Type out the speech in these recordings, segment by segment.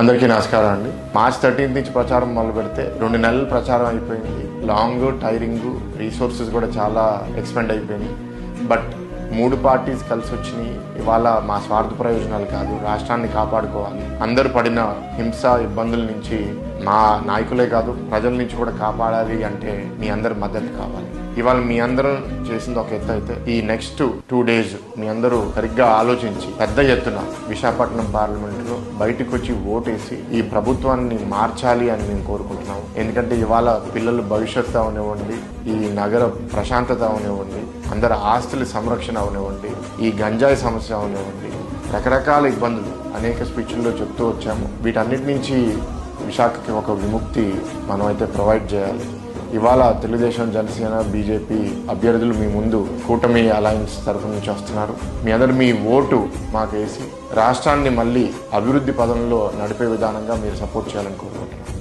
అందరికీ నమస్కారం అండి. మార్చ్ థర్టీన్త్ నుంచి ప్రచారం మొదలు పెడితే రెండు నెలలు ప్రచారం అయిపోయింది. లాంగ్ టైరింగ్ రీసోర్సెస్ కూడా చాలా ఎక్స్పెండ్ అయిపోయింది. బట్ మూడు పార్టీస్ కలిసి వచ్చినాయి. ఇవాళ మా స్వార్థ ప్రయోజనాలు కాదు రాష్ట్రాన్ని కాపాడుకోవాలి. అందరూ పడిన హింస ఇబ్బందుల నుంచి మా నాయకులే కాదు ప్రజల నుంచి కూడా కాపాడాలి అంటే మీ అందరి మద్దతు కావాలి. ఇవాళ మీ అందరం చేసింది ఒక ఎత్తు అయితే ఈ నెక్స్ట్ టూ డేస్ మీ అందరూ సరిగ్గా ఆలోచించి పెద్ద ఎత్తున విశాఖపట్నం పార్లమెంట్లో బయటకు వచ్చి ఓటేసి ఈ ప్రభుత్వాన్ని మార్చాలి అని మేము కోరుకుంటున్నాం ఎందుకంటే ఇవాళ పిల్లల భవిష్యత్తు అవనివ్వండి ఈ నగర ప్రశాంతత అవనివ్వండి అందరి ఆస్తుల సంరక్షణ అవనివ్వండి ఈ గంజాయి సమస్య అవనివ్వండి రకరకాల ఇబ్బందులు అనేక స్పీచ్ల్లో చెప్తూ వచ్చాము. వీటన్నిటి నుంచి విశాఖకి ఒక విముక్తి మనం అయితే ప్రొవైడ్ చేయాలి. ఇవాళ తెలుగుదేశం జనసేన బీజేపీ అభ్యర్థులు మీ ముందు కూటమి అలయన్స్ తరఫు నుంచి వస్తున్నారు. మీ అందరు మీ ఓటు మాకు వేసి రాష్ట్రాన్ని మళ్ళీ అభివృద్ధి పదంలో నడిపే విధానంగా మీరు సపోర్ట్ చేయాలని కోరుకుంటున్నాను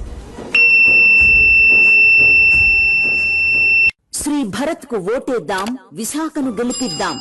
శ్రీ భరత్కు ఓటేద్దాం విశాఖను గెలిపిద్దాం.